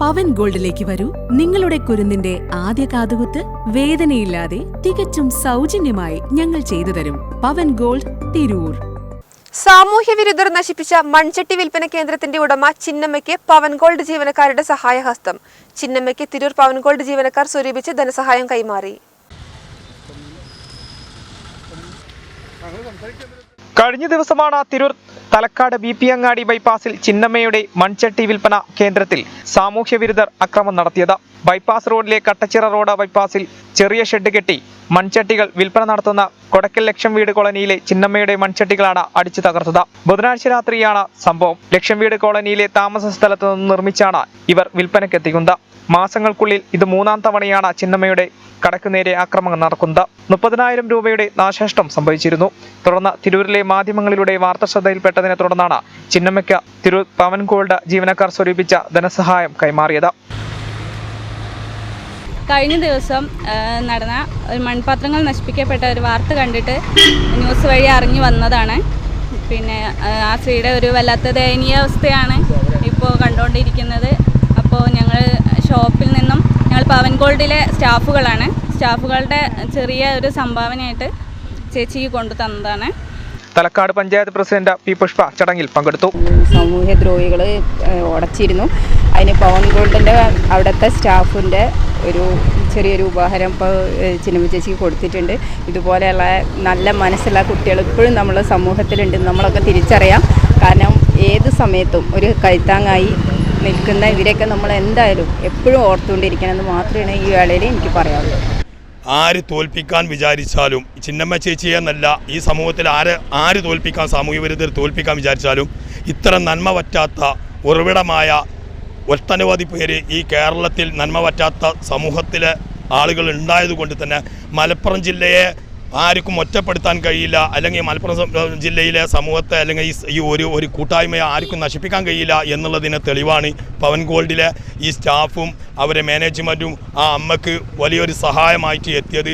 പവൻ ഗോൾഡിലേക്ക് വരൂ. നിങ്ങളുടെ കുരുന്നിന്റെ ആദ്യ കാതുകുത്ത് വേദനയില്ലാതെ തികച്ചും സൗജന്യമായി ഞങ്ങൾ ചെയ്തു തരും. പവൻ ഗോൾഡ് തിരൂർ. സാമൂഹ്യ വിരുദ്ധർ നശിപ്പിച്ച മൺചട്ടി വിൽപ്പന കേന്ദ്രത്തിന്റെ ഉടമ ചിന്നമ്മയ്ക്ക് പവൻ ഗോൾഡ് ജീവനക്കാരുടെ സഹായഹസ്തം. ചിന്നമ്മയ്ക്ക് തിരൂർ പവൻ ഗോൾഡ് ജീവനക്കാർ സ്വരൂപിച്ച് ധനസഹായം കൈമാറി. കഴിഞ്ഞ ദിവസമാണ് തിരൂർ തലക്കാട് ബി പി അങ്ങാടി ബൈപ്പാസിൽ ചിന്നമ്മയുടെ മൺചട്ടി വിൽപ്പന കേന്ദ്രത്തിൽ സാമൂഹ്യ വിരുദ്ധർ അക്രമം നടത്തിയത്. ബൈപ്പാസ് റോഡിലെ കട്ടച്ചിറ റോഡ് ബൈപ്പാസിൽ ചെറിയ ഷെഡ് കെട്ടി മൺചട്ടികൾ വിൽപ്പന നടത്തുന്ന കൊടക്കൽ ലക്ഷം വീട് കോളനിയിലെ ചിന്നമ്മയുടെ മൺചട്ടികളാണ് അടിച്ചു തകർത്തത്. ബുധനാഴ്ച രാത്രിയാണ് സംഭവം. ലക്ഷം വീട് കോളനിയിലെ താമസ സ്ഥലത്ത് നിന്ന് നിർമ്മിച്ചാണ് ഇവർ വിൽപ്പനക്കെത്തിക്കുന്നത് മാസങ്ങൾക്കുള്ളിൽ ഇത് മൂന്നാം തവണയാണ് ചിന്നമ്മയുടെ കടക്കു നേരെ ആക്രമണം നടക്കുന്നത്. മുപ്പതിനായിരം രൂപയുടെ നാശനഷ്ടം സംഭവിച്ചിരുന്നു. തുടർന്ന് തിരൂരിലെ മാധ്യമങ്ങളിലൂടെ വാർത്ത ശ്രദ്ധയിൽപ്പെട്ടതിനെ തുടർന്നാണ് ചിന്നമ്മയ്ക്ക് തിരൂർ പവൻ ജീവനക്കാർ സ്വരൂപിച്ച ധനസഹായം കൈമാറിയത്. കഴിഞ്ഞ ദിവസം നടന്ന ഒരു മൺപാത്രങ്ങൾ നശിപ്പിക്കപ്പെട്ട ഒരു വാർത്ത കണ്ടിട്ട് ന്യൂസ് വഴി അറിഞ്ഞു വന്നതാണ്. പിന്നെ ആ, സ്ത്രീയുടെ ഒരു വല്ലാത്ത ദയനീയ അവസ്ഥയാണ് ഇപ്പോൾ കണ്ടുകൊണ്ടിരിക്കുന്നത്. അപ്പോൾ ഞങ്ങൾ ഷോപ്പിൽ നിന്നും ഞങ്ങൾ പവൻ ഗോൾഡിലെ സ്റ്റാഫുകളാണ്. സ്റ്റാഫുകളുടെ ചെറിയ ഒരു സംഭാവനയായിട്ട് ചേച്ചിക്ക് കൊണ്ടു തന്നതാണ്. തലക്കാട് പഞ്ചായത്ത് പ്രസിഡന്റ് പി പുഷ്പ ചടങ്ങിൽ പങ്കെടുത്തു. സാമൂഹ്യ ദ്രോഹികൾ ഉടച്ചിരുന്നു. അതിന് പവൻ ഗോൾഡിന്റെ അവിടുത്തെ സ്റ്റാഫിന്റെ ഒരു ചെറിയൊരു ഉപഹാരം ഇപ്പോൾ ചിന്നമ്മ ചേച്ചിക്ക് കൊടുത്തിട്ടുണ്ട്. ഇതുപോലെയുള്ള നല്ല മനസ്സുള്ള കുട്ടികൾ ഇപ്പോഴും നമ്മുടെ സമൂഹത്തിലുണ്ട് നമ്മളൊക്കെ തിരിച്ചറിയാം. കാരണം ഏത് സമയത്തും ഒരു കൈത്താങ്ങായി നിൽക്കുന്ന ഇവരെയൊക്കെ നമ്മൾ എന്തായാലും എപ്പോഴും ഓർത്തുകൊണ്ടിരിക്കണമെന്ന് മാത്രമേ ഈ വേളയിൽ എനിക്ക് പറയാനുള്ളൂ ആര് തോൽപ്പിക്കാൻ വിചാരിച്ചാലും ചിന്നമ്മ ചേച്ചി എന്നല്ല ഈ സമൂഹത്തിൽ ആര് ആര് തോൽപ്പിക്കാൻ സാമൂഹ്യ വിരുദ്ധർ തോൽപ്പിക്കാൻ വിചാരിച്ചാലും ഇത്ര നന്മ പറ്റാത്ത ഉറവിടമായ ഒട്ടനവധി പേര് ഈ കേരളത്തിൽ നന്മ പറ്റാത്ത സമൂഹത്തിലെ ആളുകൾ ഉണ്ടായതുകൊണ്ട് തന്നെ മലപ്പുറം ജില്ലയെ ആർക്കും ഒറ്റപ്പെടുത്താൻ കഴിയില്ല. അല്ലെങ്കിൽ മലപ്പുറം ജില്ലയിലെ സമൂഹത്തെ അല്ലെങ്കിൽ ഈ ഒരു ഒരു കൂട്ടായ്മയെ ആർക്കും നശിപ്പിക്കാൻ കഴിയില്ല എന്നുള്ളതിന് തെളിവാണ് പവൻ ഗോൾഡിലെ ഈ സ്റ്റാഫും അവരെ മാനേജ്മെന്റും ആ അമ്മയ്ക്ക് വലിയൊരു സഹായമായിട്ട് എത്തിയത്.